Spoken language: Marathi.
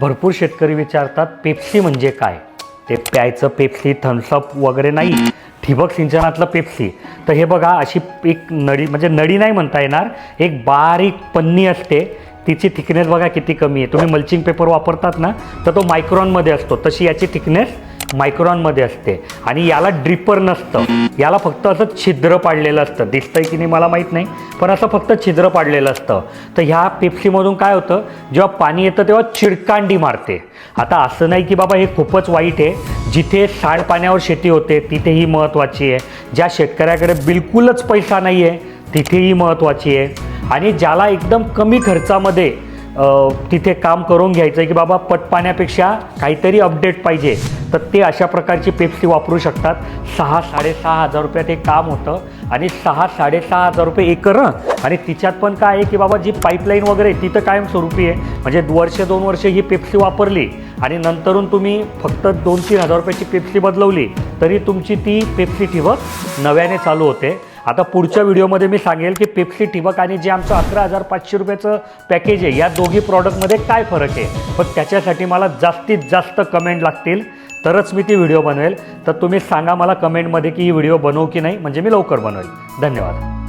भरपूर शेतकरी विचारतात पेप्सी म्हणजे काय? ते प्यायचं पेप्सी थम्सअप वगैरे नाही. ठिबक सिंचनातलं पेप्सी. तर हे बघा अशी एक नळी म्हणजे नळी नाही म्हणता येणार एक बारीक पन्नी असते. तिची थिकनेस बघा किती कमी आहे. तुम्ही मल्चिंग पेपर वापरतात ना तर तो मायक्रॉनमध्ये असतो. तशी याची थिकनेस मायक्रॉनमध्ये असते. आणि याला ड्रिपर नसतं. याला फक्त असं छिद्र पाडलेलं असतं. दिसतंय की नाही मला माहीत नाही पण असं फक्त छिद्र पाडलेलं असतं. तर ह्या पेप्सीमधून काय होतं? जेव्हा पाणी येतं तेव्हा चिडकांडी मारते. आता असं नाही की बाबा हे खूपच वाईट आहे. जिथे सांडपाण्यावर शेती होते तिथेही महत्त्वाची आहे. ज्या शेतकऱ्याकडे बिलकुलच पैसा नाही आहे तिथेही महत्त्वाची आहे. आणि ज्याला एकदम कमी खर्चामध्ये तिथे काम करून घ्यायचं की बाबा पटपाण्यापेक्षा काहीतरी अपडेट पाहिजे. तर ते अशा प्रकारची पेप्सी वापरू शकतात. सहा साडेसहा हजार रुपयात हे काम होतं. आणि सहा साडेसहा हजार रुपये एकर आणि तिच्यात पण काय आहे की बाबा जी पाईपलाईन वगैरे आहे, ती तर कायमस्वरूपी आहे. म्हणजे वर्ष दोन वर्ष ही पेप्सी वापरली आणि नंतरून तुम्ही फक्त दोन तीन हजार रुपयाची पेप्सी बदलवली तरी तुमची ती पेप्सी ठिबक नव्याने चालू होते. आता पुढच्या व्हिडिओमध्ये मी सांगेल की पेप्सी ठिबक आणि जे आमचं अकरा हजार पाचशे रुपयाचं पॅकेज आहे या दोघी प्रॉडक्टमध्ये काय फरक आहे? पण त्याच्यासाठी मला जास्तीत जास्त कमेंट लागतील. तरच मी ती व्हिडिओ बनवेल. तर तुम्ही सांगा मला कमेंटमध्ये की ही व्हिडिओ बनवू की नाही? म्हणजे मी लवकर बनवेल. धन्यवाद.